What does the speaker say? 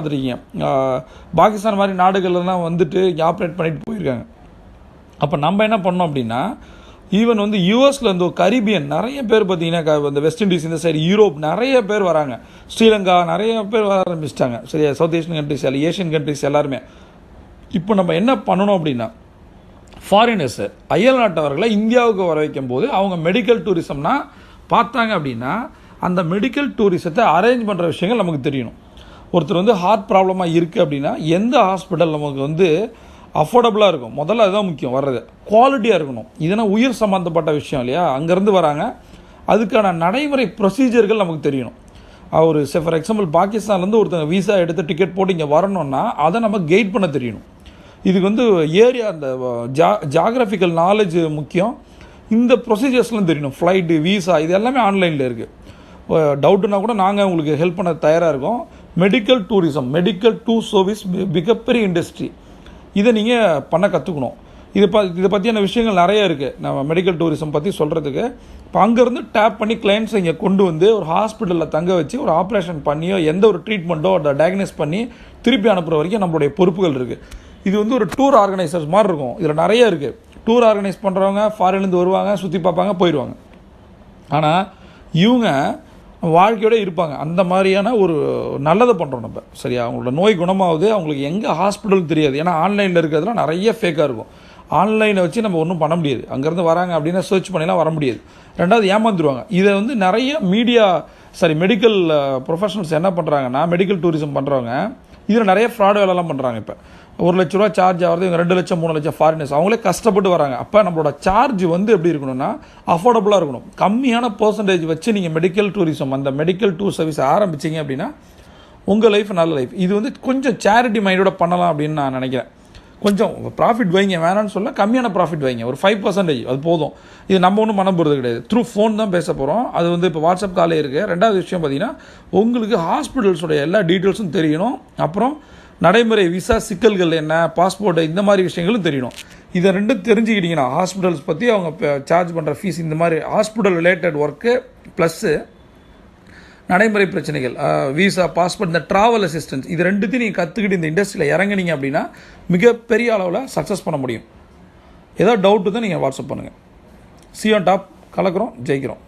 பார்த்துருக்கீங்க. பாகிஸ்தான் மாதிரி நாடுகள்லாம் வந்துட்டு ஆப்ரேட் பண்ணிட்டு போயிருக்காங்க. அப்போ நம்ம என்ன பண்ணோம் அப்படின்னா ஈவன் வந்து யூஎஸில் இருந்து கரீபியன் நிறைய பேர் பார்த்தீங்கன்னா க- இந்த வெஸ்ட் இண்டீஸ் இந்த சைடு யூரோப் நிறைய பேர் வராங்க. ஸ்ரீலங்கா நிறைய பேர் வர ஆரம்பிச்சிட்டாங்க. சரியா? சவுத் ஏஷியன் கண்ட்ரிஸ் எல்லாம் ஏஷியன் கண்ட்ரிஸ் எல்லாருமே. இப்போ நம்ம என்ன பண்ணணும் அப்படின்னா ஃபாரினர்ஸு அயல் நாட்டவர்களை இந்தியாவுக்கு வர வைக்கும் போது அவங்க மெடிக்கல் டூரிசம்னா பார்த்தாங்க அப்படின்னா அந்த மெடிக்கல் டூரிசத்தை அரேஞ்ச் பண்ணுற விஷயங்கள் நமக்கு தெரியணும். ஒருத்தர் வந்து ஹார்ட் ப்ராப்ளமாக இருக்குது அப்படின்னா எந்த ஹாஸ்பிட்டல் நமக்கு வந்து அஃபோர்டபுளாக இருக்கும்? முதல்ல அதுதான் முக்கியம் வர்றது. குவாலிட்டியாக இருக்கணும். இதனால் உயிர் சம்மந்தப்பட்ட விஷயம் இல்லையா? அங்கேருந்து வராங்க. அதுக்கான நடைமுறை ப்ரொசீஜர்கள் நமக்கு தெரியணும். அவர் ஃபார் எக்ஸாம்பிள் பாகிஸ்தான்லேருந்து ஒருத்தங்க வீசா எடுத்து டிக்கெட் போட்டு இங்கே வரணும்னா அதை நம்ம கெயிட் பண்ண தெரியணும். இதுக்கு வந்து ஏரியா அந்த ஜா ஜாகிரபிக்கல் நாலேஜ் முக்கியம். இந்த ப்ரொசீஜர்ஸ்லாம் தெரியணும். ஃப்ளைட்டு விசா இது எல்லாமே ஆன்லைனில் இருக்குது டவுட்டுனா கூட நாங்கள் உங்களுக்கு ஹெல்ப் பண்ண தயாராக இருக்கோம். Medical tourism medical to service மிகப்பெரிய இண்டஸ்ட்ரி இதை நீங்கள் பண்ண கற்றுக்கணும் இதை ப இதை பற்றியான விஷயங்கள் நிறைய இருக்குது நம்ம மெடிக்கல் டூரிசம் பற்றி சொல்கிறதுக்கு இப்போ அங்கேருந்து டேப் பண்ணி கிளைண்ட்ஸை இங்கே கொண்டு வந்து ஒரு ஹாஸ்பிட்டலில் தங்க வச்சு ஒரு ஆப்ரேஷன் பண்ணியோ எந்த ஒரு ட்ரீட்மெண்ட்டோ அதை டயக்னைஸ் பண்ணி திருப்பி அனுப்புகிற வரைக்கும் நம்மளுடைய பொறுப்புகள் இருக்குது இது வந்து ஒரு டூர் ஆர்கனைசர்ஸ் மாதிரி இருக்கும். இதில் நிறைய இருக்குது டூர் ஆர்கனைஸ் பண்ணுறவங்க ஃபாரின்லேருந்து வருவாங்க சுற்றி பார்ப்பாங்க போயிடுவாங்க ஆனால் இவங்க வாழ்க்கையோட இருப்பாங்க. அந்த மாதிரியான ஒரு நல்லதை பண்ணுறோம் நம்ம. சரியா? அவங்களோட நோய் குணமாகுது அவங்களுக்கு எங்கே ஹாஸ்பிட்டல் தெரியாது. ஏன்னா ஆன்லைனில் இருக்கிறதுலாம் நிறைய ஃபேக்காக இருக்கும். ஆன்லைனை வச்சு நம்ம ஒன்றும் பண்ண முடியாது. அங்கேருந்து வராங்க அப்படின்னா சர்ச் பண்ணிலாம் வர முடியாது. ரெண்டாவது ஏமாந்துருவாங்க. இதை வந்து நிறைய மீடியா சாரி மெடிக்கல் ப்ரொஃபஷனல்ஸ் என்ன பண்ணுறாங்கன்னா மெடிக்கல் டூரிசம் பண்ணுறவங்க இதில் நிறைய ஃப்ராடு வேலைலாம் பண்ணுறாங்க இப்போ. ஒரு லட்ச ரூபா சார்ஜ் ஆகிறது இவங்க ரெண்டு லட்சம் மூணு லட்சம் ஃபாரினர்ஸ் அவங்களே கஷ்டப்பட்டு வராங்க. அப்போ நம்மளோட சார்ஜ் வந்து எப்படி இருக்கணும்னா அஃபோர்டபுளாக இருக்கணும். கம்மியான பர்சன்டேஜ் வச்சு நீங்கள் மெடிக்கல் டூரிசம் அந்த மெடிக்கல் டூர் சர்வீஸ் ஆரம்பிச்சீங்க அப்படின்னா உங்கள் லைஃப் நல்ல லைஃப் இது வந்து கொஞ்சம் சேரிட்டி மைண்டோட பண்ணலாம் அப்படின்னு நான் நினைக்கிறேன். கொஞ்சம் ப்ராஃபிட் வைங்க வேணாம்னு சொல்ல கம்மியான ப்ராஃபிட் வைங்க. ஒரு ஃபைவ் பர்சன்டேஜ் அது போதும். இது நம்ம ஒன்றும் பண்ண போகிறது கிடையாது. த்ரூ ஃபோன் தான் பேச போகிறோம் அது வந்து இப்போ வாட்ஸ்அப் காலே இருக்குது ரெண்டாவது விஷயம் பார்த்தீங்கன்னா உங்களுக்கு ஹாஸ்பிட்டல்ஸோடைய எல்லா டீட்டெயில்ஸும் தெரியணும். அப்புறம் நடைமுறை விசா சிக்கல்கள் என்ன பாஸ்போர்ட்டு இந்த மாதிரி விஷயங்களும் தெரியணும். இதை ரெண்டும் தெரிஞ்சுக்கிட்டிங்கன்னா ஹாஸ்பிட்டல்ஸ் பற்றி அவங்க சார்ஜ் பண்ணுற ஃபீஸ் இந்த மாதிரி ஹாஸ்பிட்டல் ரிலேட்டட் ஒர்க்கு ப்ளஸ்ஸு நடைமுறை பிரச்சனைகள். விசா பாஸ்போர்ட் இந்த ட்ராவல் அசிஸ்டன்ஸ் இது ரெண்டுத்தையும் நீங்கள் கற்றுக்கிட்டு இந்த இண்டஸ்ட்ரியில் இறங்குனீங்க அப்படின்னா மிகப்பெரிய அளவில் சக்ஸஸ் பண்ண முடியும். ஏதாவது டவுட்டு தான் நீங்கள் வாட்ஸ்அப் பண்ணுங்கள் சியோன் டாப் கலக்கிறோம் ஜெயிக்கிறோம்.